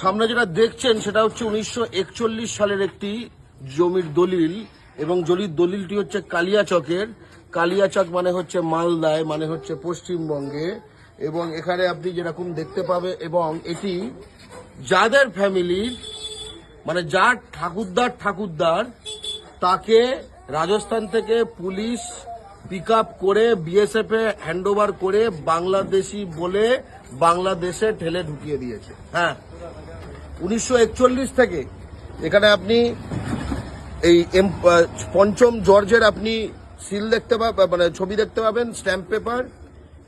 সামনে যেটা দেখছেন সেটা হচ্ছে উনিশশো একচল্লিশ সালের একটি জমির দলিল, এবং জমির দলিলটি হচ্ছে কালিয়াচকের। কালিয়াচক মানে হচ্ছে মালদায় মানে হচ্ছে পশ্চিমবঙ্গে। এবং এখানে আপনি যেরকম দেখতে পাবে, এবং এটি যাদের ফ্যামিলির মানে যার ঠাকুরদার ঠাকুরদার, তাকে রাজস্থান থেকে পুলিশ পিক আপ করে বিএসএফ এ হ্যান্ড করে বাংলাদেশি বলে বাংলাদেশে ঠেলে ঢুকিয়ে দিয়েছে। হ্যাঁ। উনিশশো একচল্লিশ থেকে এখানে আপনি এই পঞ্চম জর্জের আপনি সিল দেখতে পাবেন মানে ছবি দেখতে পাবেন স্ট্যাম্প পেপার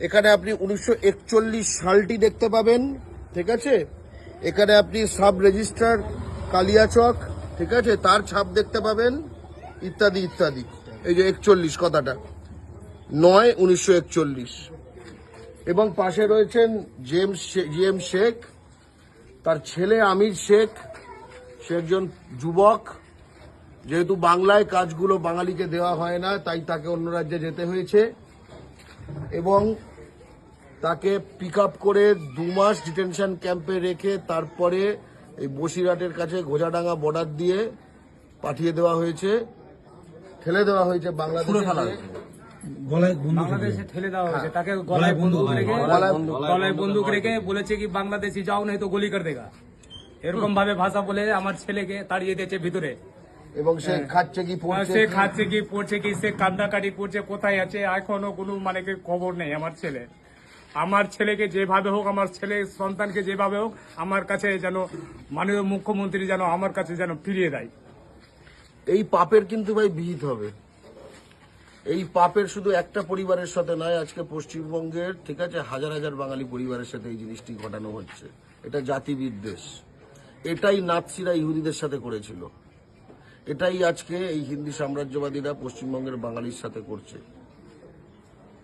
এখানে আপনি উনিশশো একচল্লিশ সালটি দেখতে পাবেন, ঠিক আছে? এখানে আপনি সাব রেজিস্ট্রার কালিয়াচক ঠিক আছে? তার ছাপ দেখতে পাবেন, ইত্যাদি ইত্যাদি। এই যে একচল্লিশ কথাটা। নয় উনিশশো এবং পাশে রয়েছেন জেমস শে- জি এম শেখ তার ছেলে আমির শেখ সে একজন যুবক। যেহেতু বাংলায় কাজগুলো বাঙালিকে দেওয়া হয় না তাই তাকে অন্য রাজ্যে যেতে হয়েছে। এবং তাকে পিক আপ করে দু মাস ডিটেনশন ক্যাম্পে রেখে তারপরে এই বসিরহাটের কাছে গোজাডাঙ্গা বর্ডার দিয়ে পাঠিয়ে দেওয়া হয়েছে। ঠেলে দেওয়া হয়েছে বাংলাদেশে গলায় বন্দুক বাংলাদেশে ঠেলে দেওয়া হয়েছে তাকে গলায় বন্দুক রেখে গলায় বন্দুক রেখে বলেছে কি বাংলাদেশি যাও নাই তো গুলি করে দেগা। এরকম ভাবে ভাষা বলে আমার ছেলেকে তাড়িয়ে দিয়েছে ভিতরে। এবং সে খাচ্ছে কি পড়ছে সে কি? খাচ্ছে কি পড়ছে কি সে কান্দাকাটি করছে কোথায় আছে? এখনও কোনো মানে কি খবর নেই আমার ছেলে। আমার ছেলেকে যেভাবে হোক আমার ছেলে সন্তানকে যেভাবে হোক আমার কাছে যেন মাননীয় মুখ্যমন্ত্রী যেন আমার কাছে যেন ফিরিয়ে দেয়। এই পাপের কিন্তু ভাই বিহিত হবে। এই পাপের শুধু একটা পরিবারের সাথে নয়, আজকে পশ্চিমবঙ্গের, ঠিক আছে, হাজার হাজার বাঙালি পরিবারের সাথে এই জিনিসটি ঘটানো হচ্ছে। এটা জাতি বিদ্বেষ এটাই নাৎসিরা ইহুদিদের সাথে করেছিল। এটাই আজকে এই হিন্দি সাম্রাজ্যবাদীরা পশ্চিমবঙ্গের বাঙালির সাথে করছে।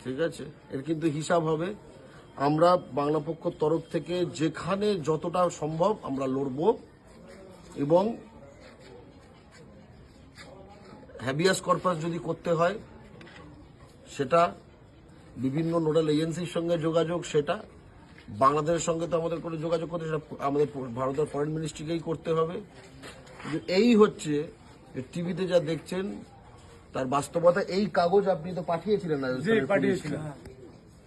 ঠিক আছে? এর কিন্তু হিসাব হবে। আমরা বাংলা পক্ষর তরফ থেকে যেখানে যতটা সম্ভব আমরা লড়ব এবং হ্যাবিয়াস কর্পাস যদি করতে হয় সেটা বিভিন্ন নোডাল এজেন্সির সঙ্গে যোগাযোগ সেটা বাংলাদেশের সঙ্গে তো আমাদের কোনো যোগাযোগ করতে সেটা আমাদের ভারতের ফরেন মিনিস্ট্রিকেই করতে হবে। এই হচ্ছে টিভিতে যা দেখছেন তার বাস্তবতা এই কাগজ আপনি তো পাঠিয়েছিলেন পুলিশকে।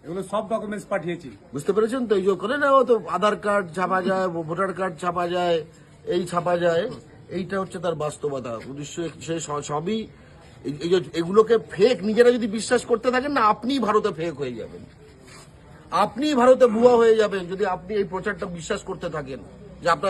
এগুলো সব ডকুমেন্টস পাঠিয়েছি। বুঝতে পেরেছেন তো? এই যে করে না তো আধার কার্ড ছাপা যায় ভোটার কার্ড ছাপা যায় এই ছাপা যায় এইটা হচ্ছে তার বাস্তবতা। সে সবই এগুলোকে ফেক নিজেরা যদি বিশ্বাস করতে থাকেন না আপনি ভারতে ফেক হয়ে যাবেন। আপনি ভারতে ভুয়া হয়ে যাবেন যদি আপনি এই প্রচারটা বিশ্বাস করতে থাকেন যে আপনার